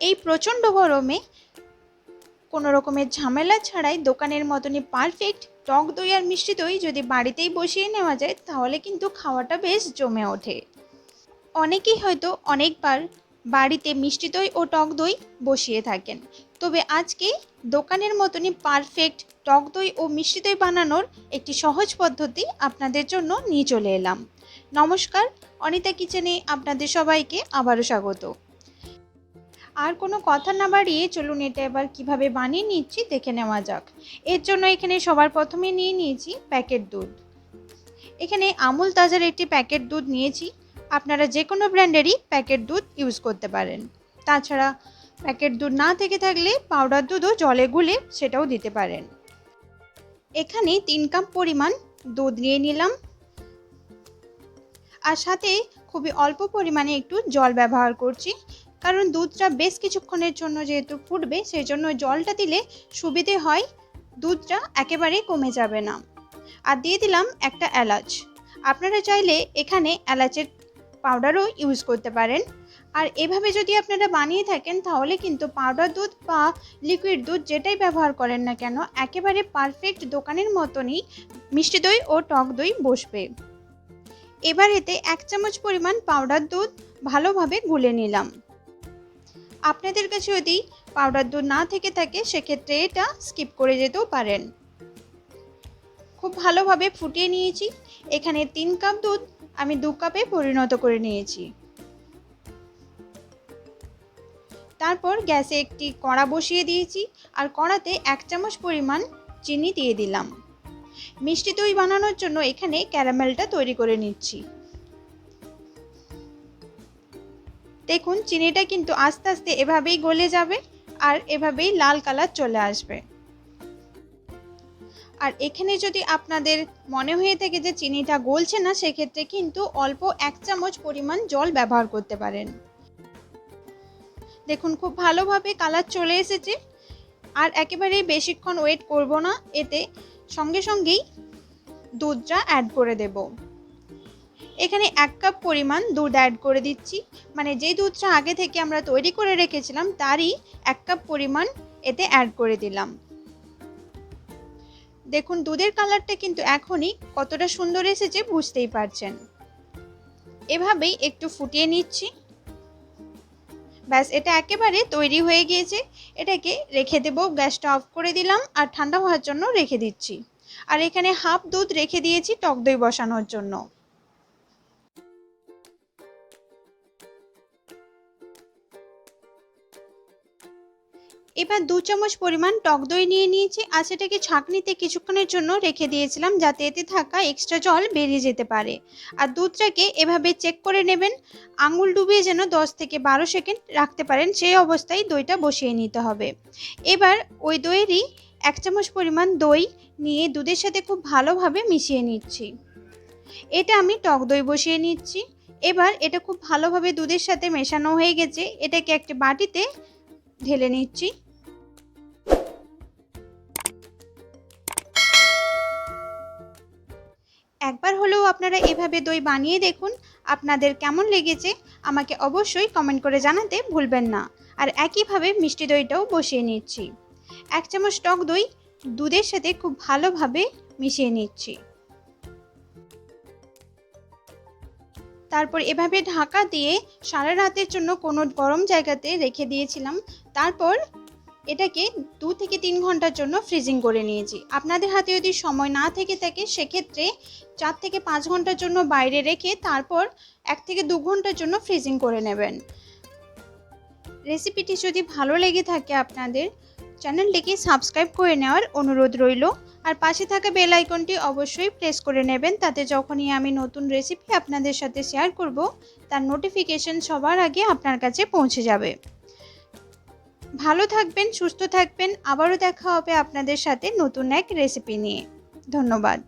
এই প্রচণ্ড গরমে কোনো রকমের ঝামেলা ছাড়াই দোকানের মতনই পারফেক্ট টক দই আর মিষ্টি দই যদি বাড়িতেই বসিয়ে নেওয়া যায়, তাহলে কিন্তু খাওয়াটা বেশ জমে ওঠে। অনেকেই হয়তো অনেকবার বাড়িতে মিষ্টি দই ও টক দই বসিয়ে থাকেন। তবে আজকে দোকানের মতনই পারফেক্ট টক দই ও মিষ্টি দই বানানোর একটি সহজ পদ্ধতি আপনাদের জন্য নিয়ে চলে এলাম। নমস্কার, অনিতা কিচেনে আপনাদের সবাইকে আবারও স্বাগত। আর কোনো কথা না বাড়িয়ে চলুন এটা এবার কীভাবে বানিয়ে নিচ্ছি দেখে নেওয়া যাক। এর জন্য এখানে সবার প্রথমে নিয়ে নিয়েছি প্যাকেট দুধ। এখানে আমুল তাজার একটি প্যাকেট দুধ নিয়েছি। আপনারা যে কোনো ব্র্যান্ডেরই প্যাকেট দুধ ইউজ করতে পারেন। তাছাড়া প্যাকেট দুধ না থেকে থাকলে পাউডার দুধও জলে গুলে সেটাও দিতে পারেন। এখানে তিন কাপ পরিমাণ দুধ নিয়ে নিলাম। আর সাথে খুবই অল্প পরিমাণে একটু জল ব্যবহার করছি। কারণ দুধটা বেশ কিছুক্ষণের জন্য যেহেতু ফুটবে সেই জন্য জলটা দিলে সুবিধে হয়, দুধটা একেবারেই কমে যাবে না। আর দিয়ে দিলাম একটা এলাচ। আপনারা চাইলে এখানে এলাচের পাউডারও ইউজ করতে পারেন। আর এভাবে যদি আপনারা বানিয়ে থাকেন, তাহলে কিন্তু পাউডার দুধ বা লিকুইড দুধ যেটাই ব্যবহার করেন না কেন, একেবারে পারফেক্ট দোকানের মতনই মিষ্টি দই ও টক দই বসবে। এবার এতে এক চামচ পরিমাণ পাউডার দুধ ভালোভাবে গুলে নিলাম। আপনাদের কাছে যদি পাউডার দুধ না থেকে থাকে, সেক্ষেত্রে এটা স্কিপ করে যেতেও পারেন। খুব ভালোভাবে ফুটিয়ে নিয়েছি। এখানে তিন কাপ দুধ আমি দু কাপে পরিণত করে নিয়েছি। তারপর গ্যাসে একটি কড়া বসিয়ে দিয়েছি আর কড়াতে এক চামচ পরিমাণ চিনি দিয়ে দিলাম। মিষ্টি দই বানানোর জন্য এখানে ক্যারামেলটা তৈরি করে নিচ্ছি। দেখুন, চিনিটা কিন্তু আস্তে আস্তে এভাবেই গলে যাবে আর এভাবেই লাল কালার চলে আসবে। আর এখানে যদি আপনাদের মনে হয়ে থাকে যে চিনিটা গলছে না, সেক্ষেত্রে কিন্তু অল্প এক চামচ পরিমাণ জল ব্যবহার করতে পারেন। দেখুন, খুব ভালোভাবে কালার চলে এসেছে। আর একেবারেই বেশিক্ষণ ওয়েট করব না, এতে সঙ্গে সঙ্গেই দুধটা অ্যাড করে দেব। এখানে এক কাপ পরিমাণ দুধ অ্যাড করে দিচ্ছি। মানে যেই দুধটা আগে থেকে আমরা তৈরি করে রেখেছিলাম, তারই এক কাপ পরিমাণ এতে অ্যাড করে দিলাম। দেখুন, দুধের কালারটা কিন্তু এখনই কতটা সুন্দর এসেছে বুঝতেই পারছেন। এভাবেই একটু ফুটিয়ে নিচ্ছি। ব্যাস, এটা একেবারে তৈরি হয়ে গিয়েছে। এটাকে রেখে দেবো, গ্যাসটা অফ করে দিলাম আর ঠান্ডা হওয়ার জন্য রেখে দিচ্ছি। আর এখানে হাফ দুধ রেখে দিয়েছি টক দই বসানোর জন্য। এবার দু চামচ পরিমাণ টক দই নিয়ে নিয়েছি আর সেটাকে ছাঁকনিতে কিছুক্ষণের জন্য রেখে দিয়েছিলাম যাতে এতে থাকা এক্সট্রা জল বেরিয়ে যেতে পারে। আর দুধটাকে এভাবে চেক করে নেবেন, আঙুল ডুবিয়ে যেন দশ থেকে বারো সেকেন্ড রাখতে পারেন, সেই অবস্থায় দইটা বসিয়ে নিতে হবে। এবার ওই দইয়েরই এক চামচ পরিমাণ দই নিয়ে দুধের সাথে খুব ভালোভাবে মিশিয়ে নিচ্ছি। এটা আমি টক দই বসিয়ে নিচ্ছি। এবার এটা খুব ভালোভাবে দুধের সাথে মেশানো হয়ে গেছে। এটাকে একটা বাটিতে ঢেলে নিচ্ছি। একবার হলেও আপনারা এভাবে দই বানিয়ে দেখুন, আপনাদের কেমন লেগেছে আমাকে অবশ্যই কমেন্ট করে জানাতে ভুলবেন না। আর একইভাবে মিষ্টি দইটাও বসিয়ে নিচ্ছি। এক চামচ টক দই দুধের সাথে খুব ভালোভাবে মিশিয়ে নিচ্ছি। তারপর এভাবে ঢাকা দিয়ে সারা রাতের জন্য কোনো গরম জায়গাতে রেখে দিয়েছিলাম। তারপর এটাকে দু থেকে তিন ঘণ্টার জন্য ফ্রিজিং করে নিয়েছি। আপনাদের হাতে যদি সময় না থেকে থাকে, সেক্ষেত্রে চার থেকে পাঁচ ঘণ্টার জন্য বাইরে রেখে তারপর এক থেকে দু ঘণ্টার জন্য ফ্রিজিং করে নেবেন। রেসিপিটি যদি ভালো লেগে থাকে আপনাদের, চ্যানেলটিকে সাবস্ক্রাইব করে নেওয়ার অনুরোধ রইল। আর পাশে থাকা বেল আইকনটি অবশ্যই প্রেস করে নেবেন, তাতে যখনই আমি নতুন রেসিপি আপনাদের সাথে শেয়ার করব, তার নোটিফিকেশন সবার আগে আপনার কাছে পৌঁছে যাবে। ভালো থাকবেন সুস্থ থাকবেন। আবারও দেখা হবে আপনাদের সাথে নতুন এক রেসিপি নিয়ে। ধন্যবাদ।